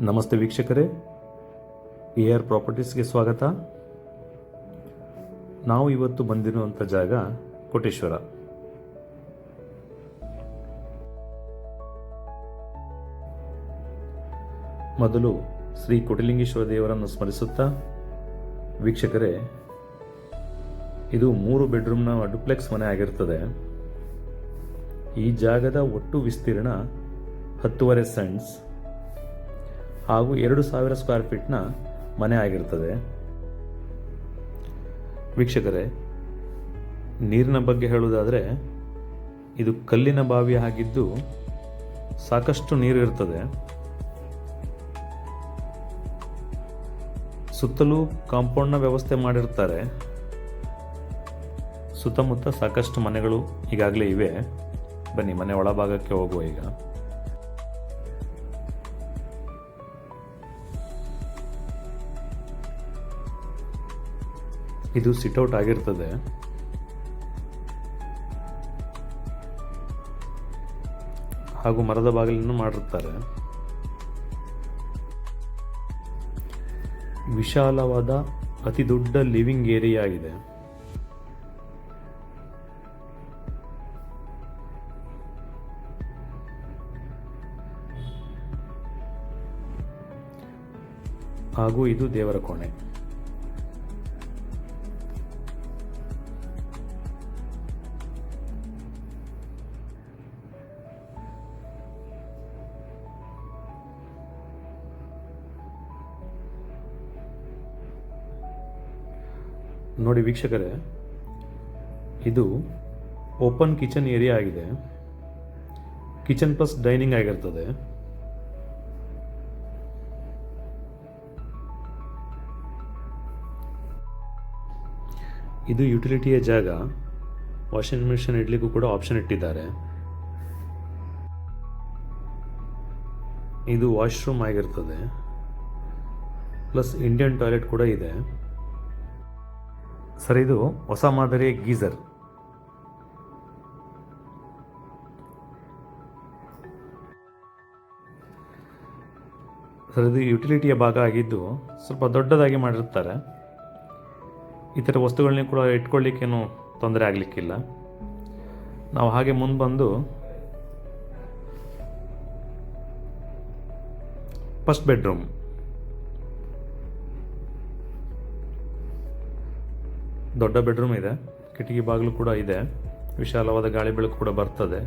ನಮಸ್ತೆ ವೀಕ್ಷಕರೇ. A R ಪ್ರಾಪರ್ಟೀಸ್ಗೆ ಸ್ವಾಗತ. ನಾವು ಇವತ್ತು ಬಂದಿರುವಂಥ ಜಾಗ ಕೋಟೇಶ್ವರ. ಮೊದಲು ಶ್ರೀ ಕೋಟಿಲಿಂಗೇಶ್ವರ ದೇವರನ್ನು ಸ್ಮರಿಸುತ್ತಾ, ವೀಕ್ಷಕರೇ, ಇದು ಮೂರು ಬೆಡ್ರೂಮ್ನ ಡುಪ್ಲೆಕ್ಸ್ ಮನೆ ಆಗಿರ್ತದೆ. ಈ ಜಾಗದ ಒಟ್ಟು ವಿಸ್ತೀರ್ಣ ಹತ್ತುವರೆ ಸೆಂಟ್ಸ್ ಹಾಗೂ ಎರಡು ಸಾವಿರ ಸ್ಕ್ವೇರ್ ಫೀಟ್ನ ಮನೆ ಆಗಿರ್ತದೆ ವೀಕ್ಷಕರೇ, ನೀರಿನ ಬಗ್ಗೆ ಹೇಳುವುದಾದರೆ, ಇದು ಕಲ್ಲಿನ ಬಾವಿ ಆಗಿದ್ದು ಸಾಕಷ್ಟು ನೀರು ಇರ್ತದೆ. ಸುತ್ತಲೂ ಕಾಂಪೌಂಡ್ನ ವ್ಯವಸ್ಥೆ ಮಾಡಿರ್ತಾರೆ. ಸುತ್ತಮುತ್ತ ಸಾಕಷ್ಟು ಮನೆಗಳು ಈಗಾಗಲೇ ಇವೆ. ಬನ್ನಿ, ಮನೆ ಒಳಭಾಗಕ್ಕೆ ಹೋಗುವ ಈಗ. ಇದು ಸಿಟ್ಔಟ್ ಆಗಿರ್ತದೆ. ಹಾಗೂ ಮರದ ಬಾಗಿಲನ್ನು ಮಾಡಿರ್ತಾರೆ ವಿಶಾಲವಾದ, ಅತಿ ದೊಡ್ಡ ಲಿವಿಂಗ್ ಏರಿಯಾ ಆಗಿದೆ. ಹಾಗೂ ಇದು ದೇವರ ಕೋಣೆ. ನೋಡಿ ವೀಕ್ಷಕರೇ, ಇದು ಓಪನ್ ಕಿಚನ್ ಏರಿಯಾ ಆಗಿದೆ. ಕಿಚನ್ ಪ್ಲಸ್ ಡೈನಿಂಗ್ ಆಗಿರ್ತದೆ. ಇದು ಯುಟಿಲಿಟಿಯ ಜಾಗ. ವಾಷಿಂಗ್ ಮಿಷಿನ್ ಇಡ್ಲಿಕ್ಕೂ ಕೂಡ ಆಪ್ಷನ್ ಇಟ್ಟಿದ್ದಾರೆ. ಇದು ವಾಶ್ರೂಮ್ ಆಗಿರ್ತದೆ. ಪ್ಲಸ್ ಇಂಡಿಯನ್ ಟಾಯ್ಲೆಟ್ ಕೂಡ ಇದೆ. ಸರ್, ಇದು ಹೊಸ ಮಾದರಿಯ ಗೀಸರ್. ಸರ್, ಇದು ಯುಟಿಲಿಟಿಯ ಭಾಗ ಆಗಿದ್ದು ಸ್ವಲ್ಪ ದೊಡ್ಡದಾಗಿ ಮಾಡಿರ್ತಾರೆ ಈ ಥರ ವಸ್ತುಗಳನ್ನ ಕೂಡ ಇಟ್ಕೊಳ್ಳಿಕ್ಕೇನು ತೊಂದರೆ ಆಗಲಿಕ್ಕಿಲ್ಲ. ನಾವು ಹಾಗೆ ಮುಂದೆ ಬಂದು ಫಸ್ಟ್ ಬೆಡ್ರೂಮ್. ದೊಡ್ಡ ಬೆಡ್ರೂಮ್ ಇದೆ. ಕಿಟಕಿ ಬಾಗಿಲು ಕೂಡ ಇದೆ. ವಿಶಾಲವಾದ ಗಾಳಿ ಬೆಳಕು ಕೂಡ ಬರ್ತದೆ.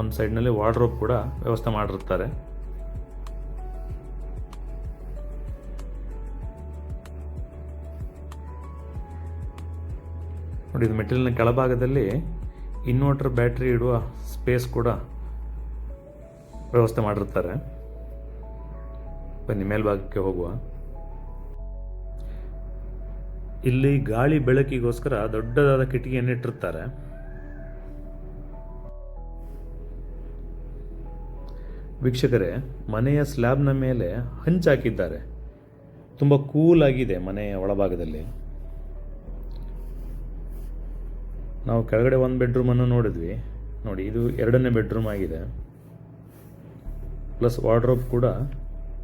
ಒಂದು ಸೈಡ್ನಲ್ಲಿ ವಾರ್ಡ್ರೋಬ್ ಕೂಡ ವ್ಯವಸ್ಥೆ ಮಾಡಿರ್ತಾರೆ. ನೋಡಿ, ಇದು ಮೆಟೀರಿಯಲ್ನ ಕೆಳಭಾಗದಲ್ಲಿ ಇನ್ವರ್ಟರ್ ಬ್ಯಾಟ್ರಿ ಇಡುವ ಸ್ಪೇಸ್ ಕೂಡ ವ್ಯವಸ್ಥೆ ಮಾಡಿರ್ತಾರೆ. ಬನ್ನಿ, ಮೇಲ್ಭಾಗಕ್ಕೆ ಹೋಗುವ. ಇಲ್ಲಿ ಗಾಳಿ ಬೆಳಕಿಗೋಸ್ಕರ ದೊಡ್ಡದಾದ ಕಿಟಕಿಯನ್ನು ಇಟ್ಟಿರ್ತಾರೆ. ವೀಕ್ಷಕರೇ, ಮನೆಯ ಸ್ಲ್ಯಾಬ್ನ ಮೇಲೆ ಹಂಚಾಕಿದ್ದಾರೆ ತುಂಬ ಕೂಲ್ ಆಗಿದೆ ಮನೆಯ ಒಳಭಾಗದಲ್ಲಿ. ನಾವು ಕೆಳಗಡೆ ಒಂದು ಬೆಡ್ರೂಮನ್ನು ನೋಡಿದ್ವಿ. ನೋಡಿ, ಇದು ಎರಡನೇ ಬೆಡ್ರೂಮ್ ಆಗಿದೆ. ಪ್ಲಸ್ ವಾರ್ಡ್ರೋಬ್ ಕೂಡ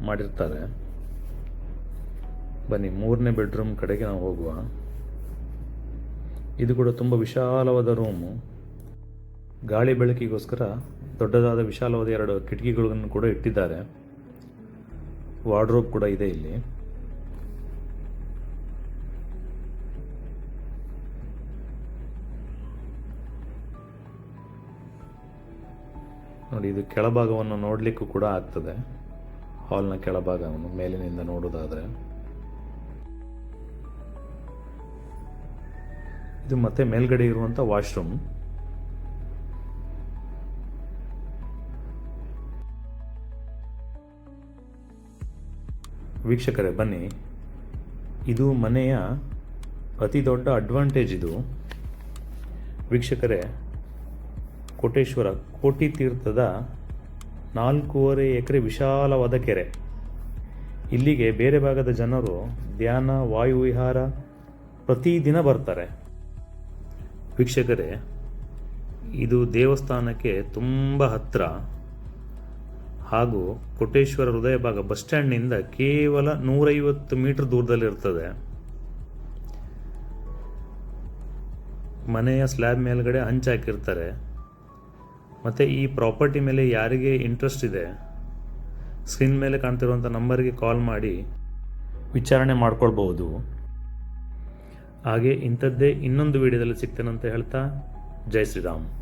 ಮಾಡಿರ್ತಾರೆ. ಬನ್ನಿ, ಮೂರನೇ ಬೆಡ್ರೂಮ್ ಕಡೆಗೆ ನಾವು ಹೋಗುವ. ಇದು ಕೂಡ ತುಂಬ ವಿಶಾಲವಾದ ರೂಮು ಗಾಳಿ ಬೆಳಕಿಗೋಸ್ಕರ ದೊಡ್ಡದಾದ ವಿಶಾಲವಾದ ಎರಡು ಕಿಟಕಿಗಳನ್ನು ಕೂಡ ಇಟ್ಟಿದ್ದಾರೆ. ವಾರ್ಡ್ರೋಬ್ ಕೂಡ ಇದೆ ಇಲ್ಲಿ. ನೋಡಿ, ಇದು ಕೆಳಭಾಗವನ್ನು ನೋಡಲಿಕ್ಕೂ ಕೂಡ ಆಗ್ತದೆ. ಹಾಲ್ನ ಕೆಳಭಾಗವನ್ನು ಮೇಲಿನಿಂದ ನೋಡೋದಾದರೆ ಇದು ಮತ್ತೆ ಮೇಲ್ಗಡೆ ಇರುವಂಥ ವಾಶ್ರೂಮ್. ವೀಕ್ಷಕರೇ, ಬನ್ನಿ. ಇದು ಮನೆಯ ಅತಿ ದೊಡ್ಡ ಅಡ್ವಾಂಟೇಜ್ ಇದು. ವೀಕ್ಷಕರೇ, ಕೋಟೇಶ್ವರ ಕೋಟಿ ತೀರ್ಥದ ನಾಲ್ಕೂವರೆ ಎಕರೆ ವಿಶಾಲವಾದ ಕೆರೆ. ಇಲ್ಲಿಗೆ ಬೇರೆ ಭಾಗದ ಜನರು ಧ್ಯಾನ ವಾಯುವಿಹಾರ ಪ್ರತಿದಿನ ಬರ್ತಾರೆ. ವೀಕ್ಷಕರೇ, ಇದು ದೇವಸ್ಥಾನಕ್ಕೆ ತುಂಬ ಹತ್ತಿರ ಹಾಗೂ ಕೋಟೇಶ್ವರ ಹೃದಯ ಭಾಗ ಬಸ್ ಸ್ಟ್ಯಾಂಡ್ನಿಂದ ಕೇವಲ ನೂರೈವತ್ತು ಮೀಟರ್ ದೂರದಲ್ಲಿರ್ತದೆ. ಮನೆಯ ಸ್ಲ್ಯಾಬ್ ಮೇಲ್ಗಡೆ ಹಂಚಾಕಿರ್ತಾರೆ ಮತ್ತು ಈ ಪ್ರಾಪರ್ಟಿ ಮೇಲೆ ಯಾರಿಗೆ ಇಂಟ್ರೆಸ್ಟ್ ಇದೆ ಸ್ಕ್ರೀನ್ ಮೇಲೆ ಕಾಣ್ತಿರುವಂಥ ನಂಬರ್ಗೆ ಕಾಲ್ ಮಾಡಿ ವಿಚಾರಣೆ ಮಾಡ್ಕೊಳ್ಬಹುದು. ಹಾಗೆ ಇಂಥದ್ದೇ ಇನ್ನೊಂದು ವಿಡಿಯೋದಲ್ಲಿ ಸಿಗ್ತೇನಂತ ಹೇಳ್ತಾ ಜೈ ಶ್ರೀರಾಮ್.